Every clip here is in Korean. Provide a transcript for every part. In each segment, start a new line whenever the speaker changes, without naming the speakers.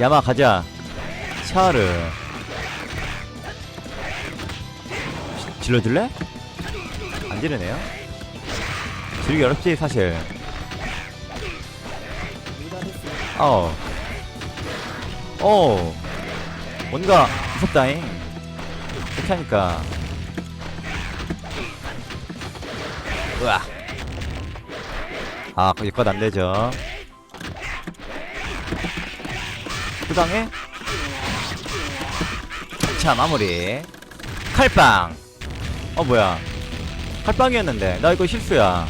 야마 가자 샤르 지- 질러줄래? 안 지르네요 지르기 어렵지 사실 어. 어. 뭔가 무섭다잉. 하니까. 으아. 아, 그 여기까지 안 되죠. 수당해? 자, 마무리. 칼빵! 어, 뭐야. 칼빵이었는데. 나 이거 실수야.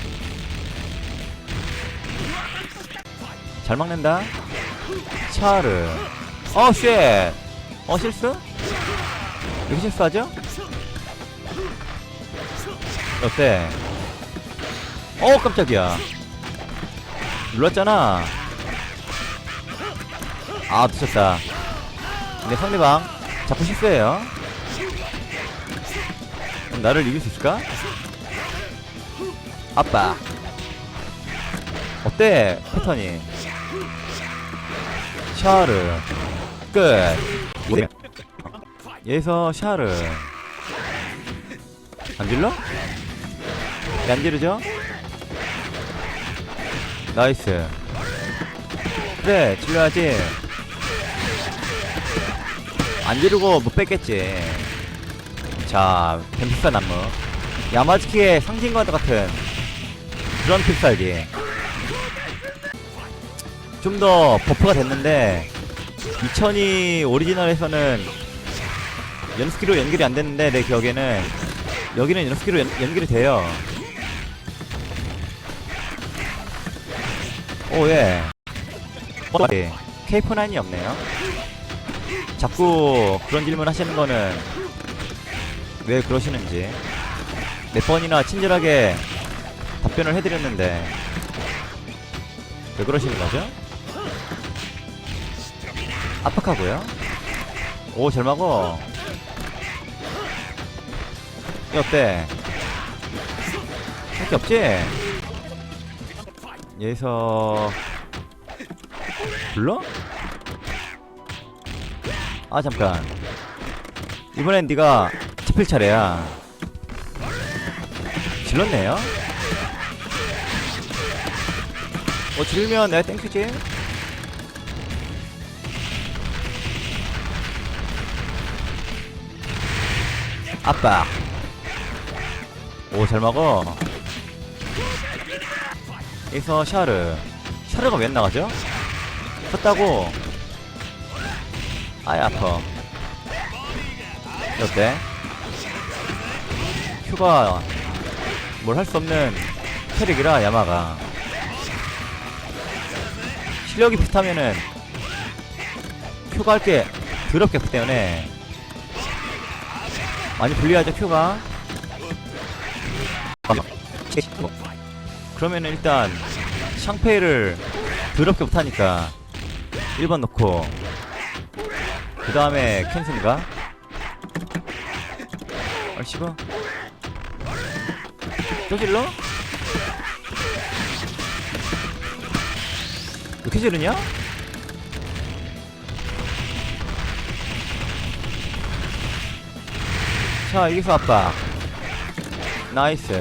잘 막는다. 차르. 어, 쉣. 어, 실수? 이렇게 실수하죠? 어때? 어, 깜짝이야. 눌렀잖아. 아, 놓쳤다. 근데 상대방 자꾸 실수해요. 나를 이길 수 있을까? 아빠. 어때, 패턴이? 샤르. 끝. 여기서 샤르. 안 질러? 네, 안 지르죠? 나이스. 그래, 질러야지. 안 지르고 못 뺐겠지. 자, 뱀픽사 나무. 야마즈키의 상징과 같은 그런 필살기. 좀 더 버프가 됐는데 2002 오리지널에서는 연스키로 연결이 안 됐는데 내 기억에는 여기는 연스키로 연, 연결이 돼요. 오 예. 어, 예. K4-9이 없네요. 자꾸 그런 질문 하시는 거는 왜 그러시는지 몇 번이나 친절하게 답변을 해드렸는데 왜 그러시는 거죠? 압박하고요. 오, 잘 막어. 이 어때? 할게 없지? 여기서 불러? 아 잠깐. 이번엔 네가 잡힐 차례야. 질렀네요? 어 질면 내가 땡큐지 아빠. 오 잘 먹어. 여기서 샤르. 샤르가 왜안 나가죠? 컸다고 아이 아파. 어때? 큐가 뭘 할 수 없는 캐릭이라 야마가. 실력이 비슷하면은 큐가 할 게 더럽게 없기 때문에 많이 불리하죠 큐가. 그러면은 일단 샹페이를 더럽게 못하니까 1번 넣고 그 다음에 캔슨가? 얼씨구 또 질러? 이렇게 지르냐? 자 여기서 아빠 나이스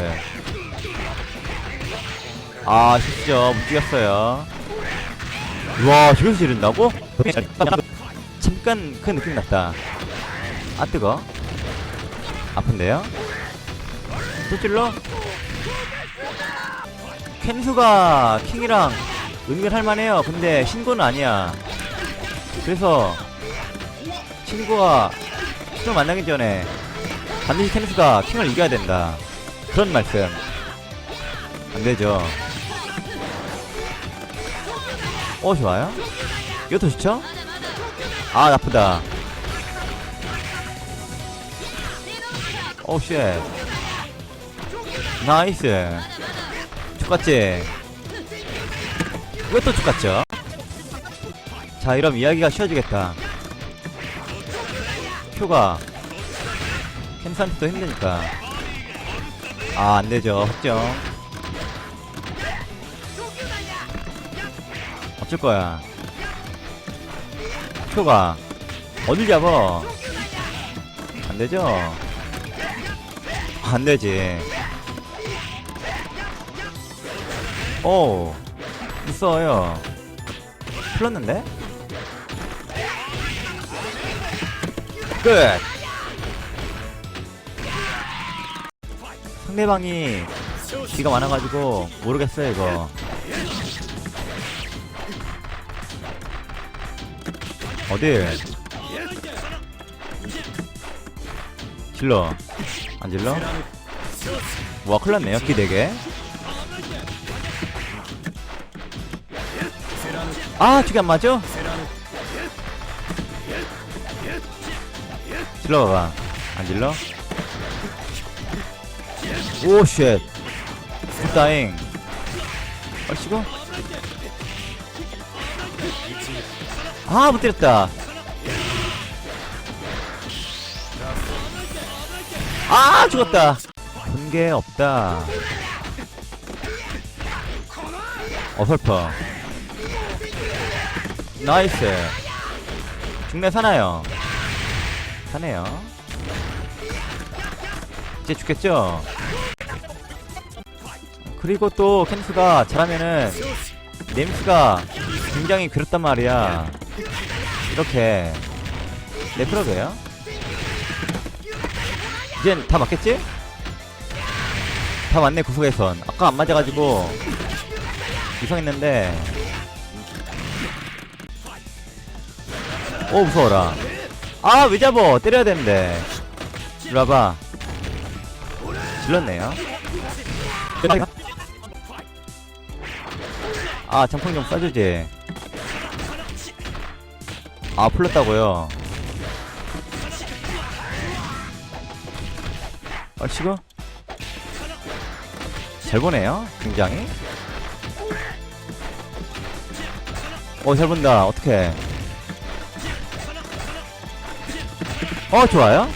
아 진짜 못 뛰었어요 와 저기서 지른다고? 잠깐 그 느낌 났다. 아 뜨거. 아픈데요? 또 찔러? 캔수가 킹이랑 은밀할 만해요. 근데 신고는 아니야. 그래서 친구가 킹을 만나기 전에 반드시 캔수가 킹을 이겨야 된다. 그런 말씀. 안되죠. 어 좋아요. 이것도 좋죠? 아 나쁘다. 오쉣. 나이스. 죽겠지 이것도 죽겠죠? 자 이러면 이야기가 쉬워지겠다. 큐가 캔산트도 힘드니까. 아 안되죠. 확정. 어쩔 거야 목표가 어딜 잡아? 안되죠? 안되지. 오 있어요. 풀렸는데? 끝! 상대방이 기가 많아가지고 모르겠어요 이거 어딜 질러. 안 질러? 와 큰일 났네요 키 4개 아 저게 안 맞아? 질러 봐봐. 안 질러? 오 쉣. 굿다잉. 얼씨구 아 못 때렸다. 아 죽었다. 본게 없다. 어설퍼. 나이스. 중매 사나요? 사네요. 이제 죽겠죠? 그리고 또 캔스가 잘하면은 네임스가 굉장히 그렇단 말이야 이렇게 네프로그예요? 이젠 다 맞겠지? 다 맞네 구석에선. 아까 안 맞아가지고 이상했는데. 오 무서워라. 아 왜 잡어 때려야 되는데. 이리 와봐. 질렀네요. 아 장풍 좀 쏴주지 아 풀렸다고요? 얼씨구 잘 보네요 굉장히. 어잘 본다. 어떡해. 어 좋아요.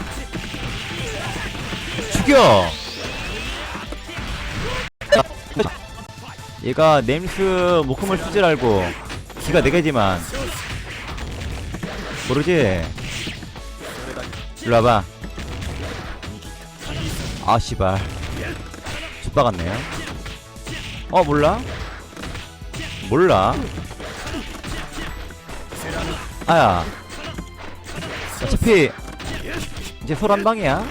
죽여! 얘가 네임스 목숨을 쓰질 알고 기가 4개지만 모르지? 일로 와봐. 아 씨발. 좆박았네요. 어 몰라? 몰라. 아야. 어차피 이제 서로 한 방이야.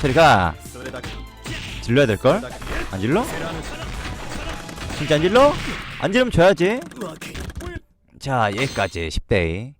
저리 가. 질러야 될걸? 안 질러? 진짜 안 질러? 안 지르면 줘야지 자 여기까지. 10대2